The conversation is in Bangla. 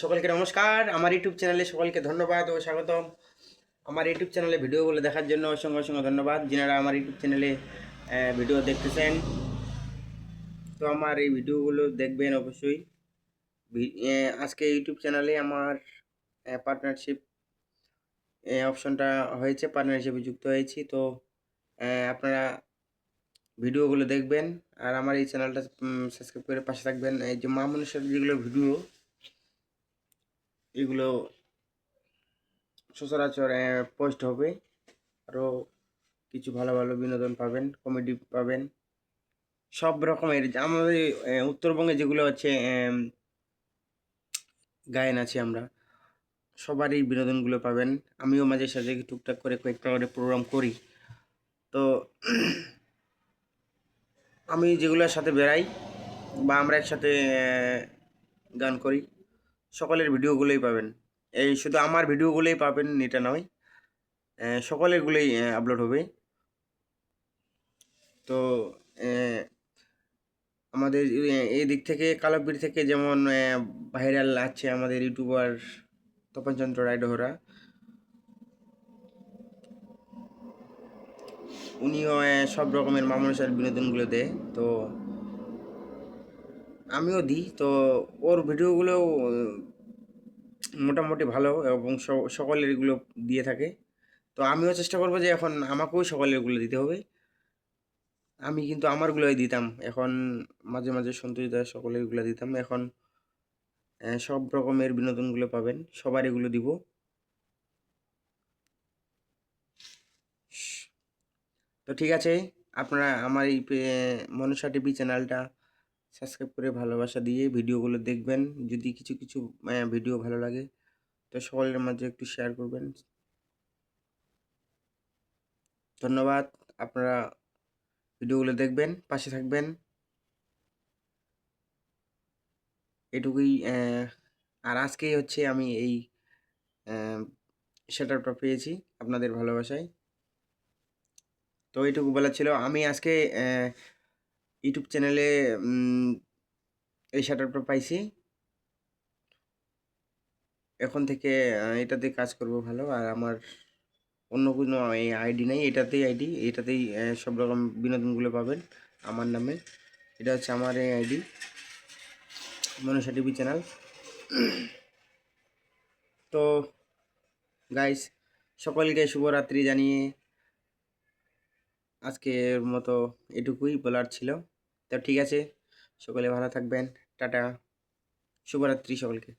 সকলকে নমস্কার। আমার ইউটিউব চ্যানেলে সকলকে ধন্যবাদ ও স্বাগতম। আমার ইউটিউব চ্যানেলে ভিডিওগুলো দেখার জন্য অসংখ্য অসংখ্য ধন্যবাদ। যিনারা আমার ইউটিউব চ্যানেলে ভিডিও দেখতেছেন, তো আমার এই ভিডিওগুলো দেখবেন অবশ্যই। আজকে ইউটিউব চ্যানেলে আমার পার্টনারশিপ অপশনটা হয়েছে পার্টনারশিপে যুক্ত হয়েছি। তো আপনারা ভিডিওগুলো দেখবেন। আর আমার এই চ্যানেলটা সাবস্ক্রাইব করে পাশে থাকবেন। এই যে মা মানুষের যেগুলো ভিডিও এগুলো সচরাচর পোস্ট হবে। আরও কিছু ভালো ভালো বিনোদন পাবেন কমেডি পাবেন। সব রকমের, আমাদের উত্তরবঙ্গে যেগুলো আছে গায়ন আছে আমরা, সবারই বিনোদনগুলো পাবেন। আমিও মাঝে সাঝে টুকটাক করে কয়েকটা করে প্রোগ্রাম করি। তো আমি যেগুলোর সাথে বেরাই বা আমরা একসাথে গান করি। সকলের ভিডিওগুলোই পাবেন। এই শুধু আমার ভিডিওগুলোই পাবেন, এটা নয় সকলেরগুলোই আপলোড হবে। তো আমাদের এই দিক থেকে কালকবির থেকে যেমন ভাইরাল আছে আমাদের ইউটিউবার তপনচন্দ্র রায়ডোহরা উনিও সব রকমের মামনসার বিনোদনগুলো দেয়। তো আমিও দিই। তো ওর ভিডিওগুলো মোটামুটি ভালো এবং সকলের এগুলো দিয়ে থাকে। তো আমিও চেষ্টা করব যে এখন আমাকেও সকলের এগুলো দিতে হবে। আমি কিন্তু আমারগুলোই দিতাম। এখন মাঝে মাঝে সন্তোষ দাস সকলের এগুলো দিতাম। এখন সব রকমের বিনোদনগুলো পাবেন। সবার এগুলো দিব। তো ঠিক আছে। আপনারা আমার এই মনসা টিভি চ্যানেলটা সাবস্ক্রাইব করে ভালোবাসা দিয়ে ভিডিওগুলো দেখবেন। যদি কিছু কিছু ভিডিও ভালো লাগে, তো সকলের মাঝে একটু শেয়ার করবেন। ধন্যবাদ। আপনারা ভিডিওগুলো দেখবেন, পাশে থাকবেন। এটুকুই আর আজকেই হচ্ছে আমি এই সেটআপটা পেয়েছি আপনাদের ভালোবাসায়। তো এইটুকু বলা ছিল, আমি আজকে ইউটিউব চ্যানেলে এই সেটআপটা পাইছি। এখন থেকে এটাতে কাজ করব ভালো। আর আমার অন্য কোনো আইডি নেই, এটাতেই আইডি, এটাতেই সব রকম বিনোদনগুলো পাবেন আমার নামে। এটা হচ্ছে আমার এই আইডি, মনসা টিভি চ্যানেল। তো গাইস, সকলকে শুভরাত্রি জানিয়ে আজকের মতো এটুকুই বলার ছিল। তো ঠিক আছে। সকলে ভালো থাকবেন। টাটা। শুভরাত্রি সকলকে।